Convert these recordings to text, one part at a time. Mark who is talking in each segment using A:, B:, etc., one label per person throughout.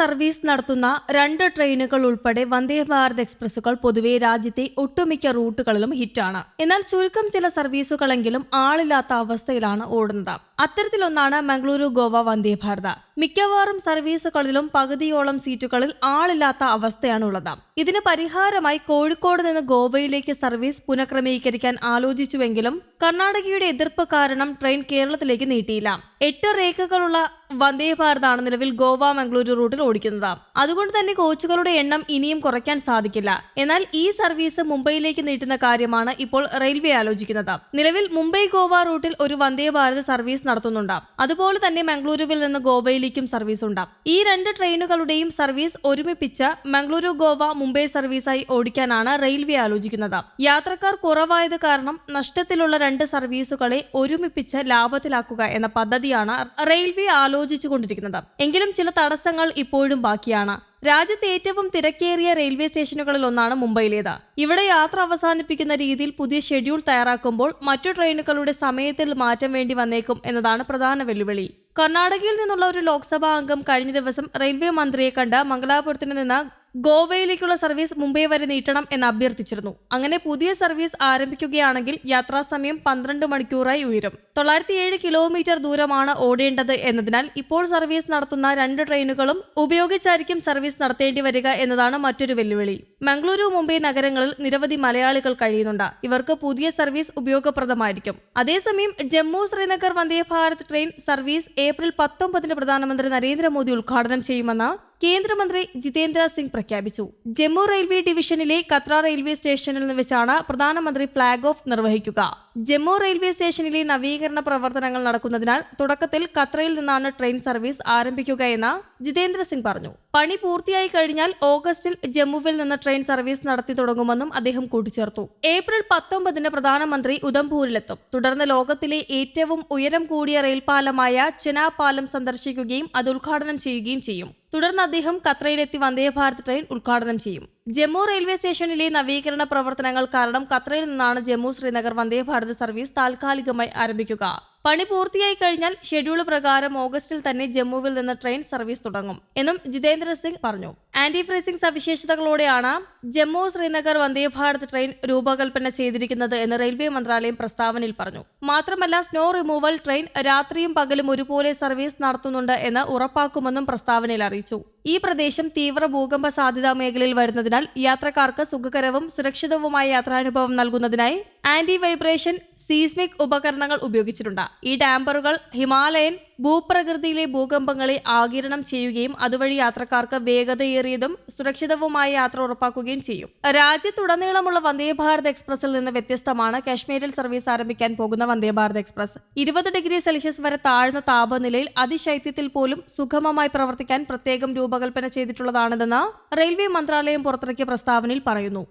A: service നടത്തുന്ന രണ്ട് ട്രെയിനുകൾ ഉൾപ്പെടെ വന്ദേഭാരത് എക്സ്പ്രസുകൾ പൊതുവെ രാജ്യത്തെ ഒട്ടുമിക്ക റൂട്ടുകളിലും ഹിറ്റാണ് എന്നാൽ ചുരുക്കം ചില സർവീസുകളെങ്കിലും ആളില്ലാത്ത അവസ്ഥയിലാണ് ഓടുന്നത് അത്തരത്തിലൊന്നാണ് മംഗളൂരു ഗോവ വന്ദേ ഭാരത മിക്കവാറും സർവീസുകളിലും പകുതിയോളം സീറ്റുകളിൽ ആളില്ലാത്ത അവസ്ഥയാണ് ഉള്ളത് ഇതിന് പരിഹാരമായി കോഴിക്കോട് നിന്ന് ഗോവയിലേക്ക് സർവീസ് പുനഃക്രമീകരിക്കാൻ ആലോചിച്ചുവെങ്കിലും കർണാടകയുടെ എതിർപ്പ് കാരണം ട്രെയിൻ കേരളത്തിലേക്ക് നീട്ടിയില്ല എട്ട് രേഖകളുള്ള വന്ദേ ഭാരതാണ് നിലവിൽ ഗോവ മംഗളൂരു റൂട്ടിൽ ഓടിക്കുന്നത് അതുകൊണ്ട് തന്നെ കോച്ചുകളുടെ എണ്ണം ഇനിയും കുറയ്ക്കാൻ സാധിക്കില്ല എന്നാൽ ഈ സർവീസ് മുംബൈയിലേക്ക് നീട്ടുന്ന കാര്യമാണ് ഇപ്പോൾ റെയിൽവേ ആലോചിക്കുന്നത് നിലവിൽ മുംബൈ ഗോവ റൂട്ടിൽ ഒരു വന്ദേ ഭാരത് സർവീസ് നടത്തുന്നുണ്ട് അതുപോലെ തന്നെ മംഗളൂരുവിൽ നിന്ന് ഗോവയിലേക്കും സർവീസ് ഉണ്ട് ഈ രണ്ട് ട്രെയിനുകളുടെയും സർവീസ് ഒരുമിപ്പിച്ച് മംഗളൂരു ഗോവ മുംബൈ സർവീസായി ഓടിക്കാനാണ് റെയിൽവേ ആലോചിക്കുന്നത് യാത്രക്കാർ കുറവായത് കാരണം നഷ്ടത്തിലുള്ള രണ്ട് സർവീസുകളെ ഒരുമിപ്പിച്ച് ലാഭത്തിലാക്കുക എന്ന പദ്ധതിയാണ് റെയിൽവേ ആലോചിച്ചുകൊണ്ടിരിക്കുന്നത് എങ്കിലും ചില തടസ്സങ്ങൾ ഇപ്പോഴും ബാക്കിയാണ് രാജ്യത്തെ ഏറ്റവും തിരക്കേറിയ റെയിൽവേ സ്റ്റേഷനുകളിൽ ഒന്നാണ് മുംബൈയിലേത് ഇവിടെ യാത്ര അവസാനിപ്പിക്കുന്ന രീതിയിൽ പുതിയ ഷെഡ്യൂൾ തയ്യാറാക്കുമ്പോൾ മറ്റു ട്രെയിനുകളുടെ സമയത്തിൽ മാറ്റം വേണ്ടി വന്നേക്കും എന്നതാണ് പ്രധാന വെല്ലുവിളി കർണാടകയിൽ നിന്നുള്ള ഒരു ലോക്സഭാ അംഗം കഴിഞ്ഞ ദിവസം റെയിൽവേ മന്ത്രിയെ കണ്ട് മംഗലാപുരത്തിന് നിന്ന് ഗോവയിലേക്കുള്ള സർവീസ് മുംബൈ വരെ നീട്ടണം എന്ന് അഭ്യർത്ഥിച്ചിരുന്നു അങ്ങനെ പുതിയ സർവീസ് ആരംഭിക്കുകയാണെങ്കിൽ യാത്രാസമയം പന്ത്രണ്ട് മണിക്കൂറായി ഉയരും തൊള്ളായിരത്തി ഏഴ് കിലോമീറ്റർ ദൂരമാണ് ഓടേണ്ടത് എന്നതിനാൽ ഇപ്പോൾ സർവീസ് നടത്തുന്ന രണ്ട് ട്രെയിനുകളും ഉപയോഗിച്ചായിരിക്കും സർവീസ് നടത്തേണ്ടി വരിക എന്നതാണ് മറ്റൊരു വെല്ലുവിളി മംഗളൂരു മുംബൈ നഗരങ്ങളിൽ നിരവധി മലയാളികൾ കഴിയുന്നുണ്ട് ഇവർക്ക് പുതിയ സർവീസ് ഉപയോഗപ്രദമായിരിക്കും അതേസമയം Jammu Srinagar Vande Bharat train service April പത്തൊമ്പതിന് പ്രധാനമന്ത്രി നരേന്ദ്രമോദി ഉദ്ഘാടനം ചെയ്യുമെന്ന് കേന്ദ്രമന്ത്രി ജിതേന്ദ്ര സിംഗ് പ്രഖ്യാപിച്ചു ജമ്മു റെയിൽവേ ഡിവിഷനിലെ കത്ര റെയിൽവേ സ്റ്റേഷനിൽ നിന്ന് വെച്ചാണ് പ്രധാനമന്ത്രി ഫ്ളാഗ് ഓഫ് നിർവഹിക്കുക ജമ്മു റെയിൽവേ സ്റ്റേഷനിലെ നവീകരണ പ്രവർത്തനങ്ങൾ നടക്കുന്നതിനാൽ തുടക്കത്തിൽ കത്രയിൽ നിന്നാണ് ട്രെയിൻ സർവീസ് ആരംഭിക്കുകയെന്ന് ജിതേന്ദ്ര സിംഗ് പറഞ്ഞു പണി പൂർത്തിയായി കഴിഞ്ഞാൽ ഓഗസ്റ്റിൽ ജമ്മുവിൽ നിന്ന് ട്രെയിൻ സർവീസ് നടത്തി തുടങ്ങുമെന്നും അദ്ദേഹം കൂട്ടിച്ചേർത്തു ഏപ്രിൽ പത്തൊമ്പതിന് പ്രധാനമന്ത്രി ഉദംപൂരിലെത്തും തുടർന്ന് ലോകത്തിലെ ഏറ്റവും ഉയരം കൂടിയ റെയിൽപാലമായ ചെനാ പാലം സന്ദർശിക്കുകയും അത് ഉദ്ഘാടനം ചെയ്യുകയും ചെയ്യും തുടർന്ന് അദ്ദേഹം ഖത്രയിലെത്തി വന്ദേഭാരത് ട്രെയിൻ ഉദ്ഘാടനം ചെയ്യും ജമ്മു റെയിൽവേ സ്റ്റേഷനിലെ നവീകരണ പ്രവർത്തനങ്ങൾ കാരണം ഖത്രയിൽ നിന്നാണ് ജമ്മു ശ്രീനഗർ വന്ദേഭാരത് സർവീസ് താൽക്കാലികമായി ആരംഭിക്കുക പണി പൂർത്തിയായി കഴിഞ്ഞാൽ ഷെഡ്യൂൾ പ്രകാരം ഓഗസ്റ്റിൽ തന്നെ ജമ്മുവിൽ നിന്ന് ട്രെയിൻ സർവീസ് തുടങ്ങും എന്നും ജിതേന്ദ്ര സിംഗ് പറഞ്ഞു ആന്റി ഫ്രീസിംഗ് സവിശേഷതകളോടെയാണ് ജമ്മു ശ്രീനഗർ വന്ദേ ഭാരത് ട്രെയിൻ രൂപകൽപ്പന ചെയ്തിരിക്കുന്നത് എന്ന് റെയിൽവേ മന്ത്രാലയം പ്രസ്താവനയിൽ പറഞ്ഞു മാത്രമല്ല സ്നോ റിമൂവൽ ട്രെയിൻ രാത്രിയും പകലും ഒരുപോലെ സർവീസ് നടത്തുന്നുണ്ട് എന്ന് ഉറപ്പാക്കുമെന്നും പ്രസ്താവനയിൽ അറിയിച്ചു ഈ പ്രദേശം തീവ്ര ഭൂകമ്പ സാധ്യതാ മേഖലയിൽ വരുന്നതിനാൽ യാത്രക്കാർക്ക് സുഖകരവും സുരക്ഷിതവുമായ യാത്രാനുഭവം നൽകുന്നതിനായി ആന്റി വൈബ്രേഷൻ സീസ്മിക് ഉപകരണങ്ങൾ ഉപയോഗിച്ചിട്ടുണ്ട് ഈ ഡാംബറുകൾ ഹിമാലയൻ ഭൂപ്രകൃതിയിലെ ഭൂകമ്പങ്ങളെ ആകിരണം ചെയ്യുകയും അതുവഴി യാത്രക്കാർക്ക് വേഗതയേറിയതും സുരക്ഷിതവുമായ യാത്ര ഉറപ്പാക്കുകയും ചെയ്യും രാജ്യത്തുടനീളമുള്ള വന്ദേ ഭാരത് എക്സ്പ്രസിൽ നിന്ന് വ്യത്യസ്തമാണ് കാശ്മീരിൽ സർവീസ് ആരംഭിക്കാൻ പോകുന്ന വന്ദേ ഭാരത് എക്സ്പ്രസ് ഇരുപത് ഡിഗ്രി സെൽഷ്യസ് വരെ താഴ്ന്ന താപനിലയിൽ അതിശൈത്യത്തിൽ പോലും സുഗമമായി പ്രവർത്തിക്കാൻ പ്രത്യേകം രൂപകൽപ്പന ചെയ്തിട്ടുള്ളതാണിതെന്ന് റെയിൽവേ മന്ത്രാലയം പുറത്തിറക്കിയ പ്രസ്താവനയിൽ പറയുന്നു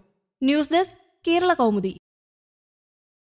A: ന്യൂസ് ഡെസ്ക് കേരള കൗമുദി